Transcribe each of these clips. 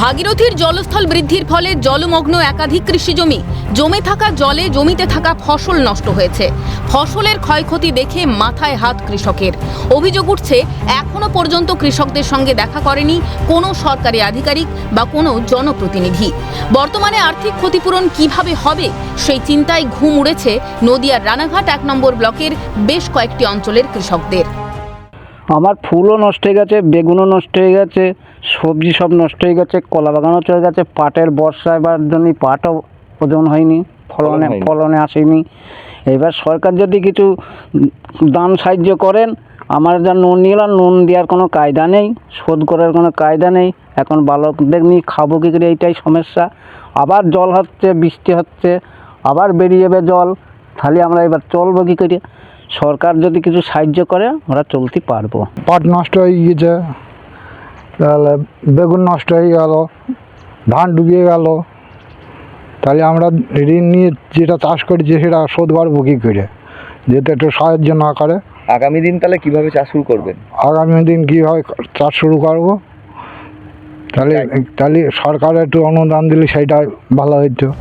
ভাগীরথীর জলস্থল বৃদ্ধির ফলে জলমগ্ন একাধিক কৃষি জমি জমে থাকা জলে জমিতে থাকা ফসল নষ্ট হয়েছে। ফসলের ক্ষয়ক্ষতি দেখে মাথায় হাত কৃষকের। অভিযোগ উঠছে, এখনও পর্যন্ত কৃষকদের সঙ্গে দেখা করেনি কোনো সরকারি আধিকারিক বা কোনো জনপ্রতিনিধি। বর্তমানে আর্থিক ক্ষতিপূরণ কীভাবে হবে সেই চিন্তায় ঘুম উড়েছে নদিয়ার রানাঘাট এক নম্বর ব্লকের বেশ কয়েকটি অঞ্চলের কৃষকদের। আমার ফুলও নষ্ট হয়ে গেছে বেগুনও নষ্ট হয়ে গেছে সবজি সব নষ্ট হয়ে গেছে কলা বাগানও চলে গেছে পাটের বর্ষা এবার জন্য পাটও ওজন হয়নি ফলনে ফলনে আসেনি। এবার সরকার যদি কিছু দান সাহায্য করেন আমার যা নুন নিলাম নুন দেওয়ার কোনো কায়দা নেই শোধ করার কোনো কায়দা নেই এখন বালকদের নিয়ে খাব কী করে এইটাই সমস্যা। আবার জল হচ্ছে বৃষ্টি হচ্ছে আবার বেরিয়ে যাবে জল তাহলে আমরা এবার চলবো কী করে? সরকার যদি কিছু সাহায্য করে আমরা চলতে পারব। পাট নষ্ট হয়ে গিয়েছে তাহলে বেগুন নষ্ট হয়ে গেল ধান ডুবিয়ে গেল। তাহলে আমরা ঋণ নিয়ে যেটা চাষ করেছি সেটা শোধ করব কী করে? যেতে একটু সাহায্য না করে। আগামী দিন তাহলে কীভাবে চাষ শুরু করবেন? আগামী দিন কীভাবে চাষ শুরু করব? তাহলে তাহলে সরকার একটু অনুদান দিলে সেটা ভালো হইতো।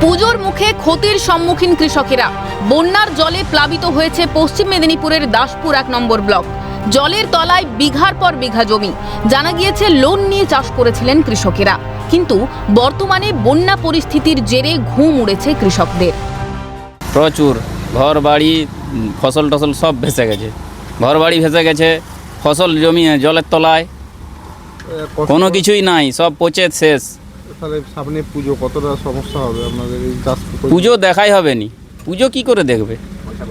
পুজোর মুখে ক্ষতির সম্মুখীন কৃষকেরা। বন্যার জলে প্লাবিত হয়েছে পশ্চিম মেদিনীপুরের দাসপুর এক নম্বর ব্লক। জলের তলায় বিঘার পর বিঘা জমি। জানা গিয়েছে, লোন নিয়ে চাষ করেছিলেন কৃষকেরা। কিন্তু বর্তমানে বন্যা পরিস্থিতির জেরে ঘুম উড়েছে কৃষকদের। প্রচুর। ঘর বাড়ি ফসল টসল সব ভেসে গেছে। ঘর বাড়ি ভেসে গেছে, ফসল জমি, জলের তলায়। কোনো কিছুই নাই, সব পচে শেষ। তাহলে সামনে পুজো কতটা সমস্যা হবে আপনাদের এই চাষ পুজো? দেখাই হবে নি। পুজো কি করে দেখবে?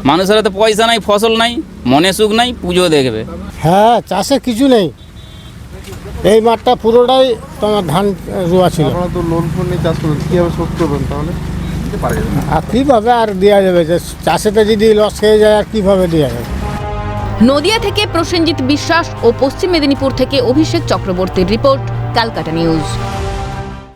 মানুষের হাতে পয়সা নাই ফসল নাই মনে সুখ নাই পুজো দেখবে। হ্যাঁ চাষে কিছু নেই। এই মাঠটা পুরোটাই তোমার ধান রোয়া ছিল। আপনারা তো লোন ফোন নিয়ে চাষ করবেন কীভাবে শোধ করবেন তাহলে? আর কীভাবে আর দেওয়া যাবে? চাষেতে যদি লস খেয়ে যায় আর কীভাবে দেওয়া যাবে? নদিয়া থেকে প্রসেনজিৎ বিশ্বাস ও পশ্চিম মেদিনীপুর থেকে অভিষেক চক্রবর্তীর রিপোর্ট ক্যালকাটা নিউজ।